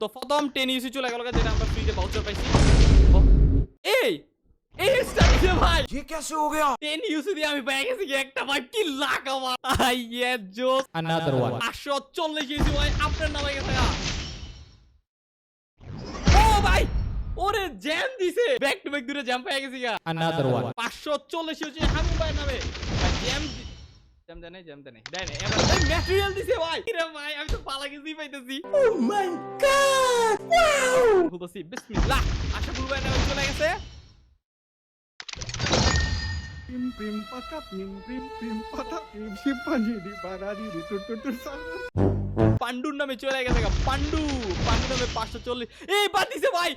তো প্রথম টেন ইউসি চলে গেল যেটা আমরা ফ্রিতে ভাউচার পাইছি ও, এই এই স্টাইলে ভাই ये कैसे हो गया টেন ইউসি দিয়ে আমি পেয়ে গেছি কি একটা ভাই কি লাখ আমার আই ইয়ে জোস Another one. পাঁচশো চল্লিশ ইউসি ভাই আপনার নামে গেছে গা। ও ভাই ওরে জ্যাম দিছে ব্যাক টু ব্যাক দূরে জ্যাম পেয়ে গেছি গা Another one. পাঁচশো চল্লিশ হচ্ছে হামিম ভাই নামে ভাই জ্যাম দি- নাই জ্যাম নাই। দেয় এবার ম্যাটেরিয়াল দিছে ভাই। রে ভাই আমি তো পালা গেছি পাইতেছি। ও মাই গড ওয়াও বলতেছি বিসমিল্লাহ। আশাফুল ভাই নামে চলে গেছে. পান্ডুর নামে চলে পান্ডু পান্ডু নামে পাঁচশো চল্লিশ। এই বাদ দিছে ভাই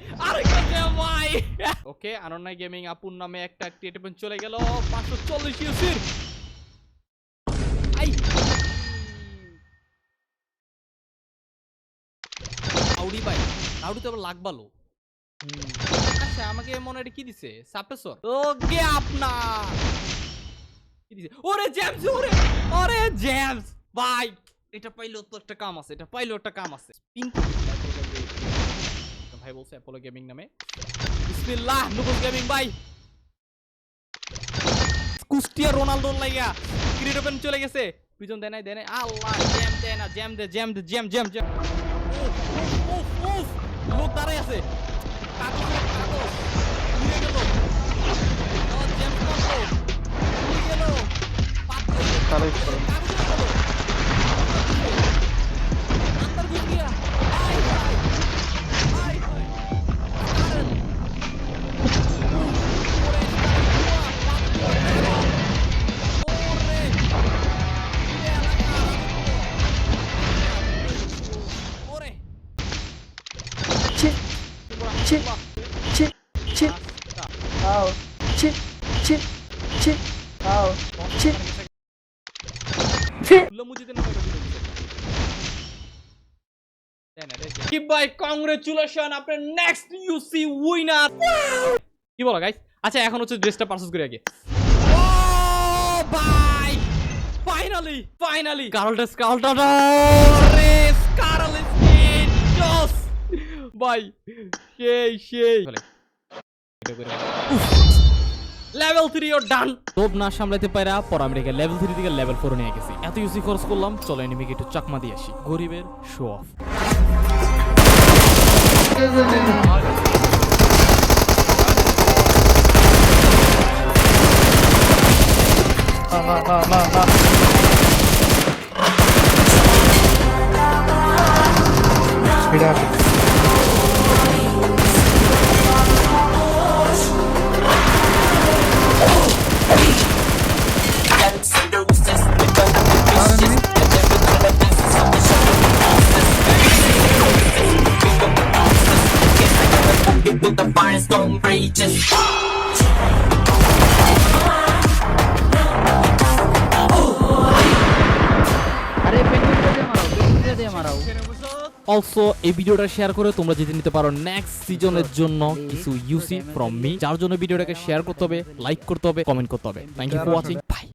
জ্যাম ভাই। ওকে আনন্দাই গেমিং আপুর নামে একটা ক্রিয়েটিভ চলে গেল। পাঁচশো চল্লিশ ইউসির। তো আবার লাগ ভালো। আচ্ছা আমাকে মনে এটা কি দিছে? সাপেসর ওকে আপনার কি দিছে? ওরে জেমস ওরে ওরে জেমস ভাই এটা পাইলেও তো একটা কাম আছে এটা পাইলেও একটা কাম আছে। ভাই বলছে অ্যাপোলো গেমিং নামে। বিসমিল্লাহ গেমিং ভাই। কুস্টিয়া রোনালদো লাইগা ক্রিকেট ওপেন চলে গেছে। পিছন দেয় নাই দেয় নাই। আল্লাহ জ্যাম দেয় না জ্যাম দে জ্যাম দে জ্যাম জ্যাম জ্যাম উফ, উফ, উফ, উফ। লোক দাঁড়ায় আছে। কাগজ chip, chip, chip. Ow. Chip, chip, chip. Ow. Chip. Chip. ভাই কংগ্রেচুলেশন আপনার নেক্সট ইউসি উইনার কি বলো গাইস আচ্ছা এখন হচ্ছে ড্রেসটা পারচেজ করে আগে ও ভাই ফাইনালি ফাইনালি কার্লটা স্কালটা রেস কার্ল জস ভাই সেই সেই। লেভেল থ্রি ও ডান লোভ না সামলাতে পারা পর আমেরিকা লেভেল থ্রি থেকে লেভেল ফোর নিয়ে গেছি। এত ইউসি খরচ করলাম চলো এনিমিকে একটু চাকমা দিয়ে আসি। গরিবের show off Ma, ma, ma, ma, ma. Speed up. Mars don't breathe just also এই ভিডিওটা শেয়ার করে তোমরা জিতে নিতে পারো নেক্সট সিজনের জন্য কিছু ইউসি ফ্রম মি যার জন্য ভিডিওটাকে শেয়ার করতে হবে লাইক করতে হবে কমেন্ট করতে হবে। Thank you for watching bye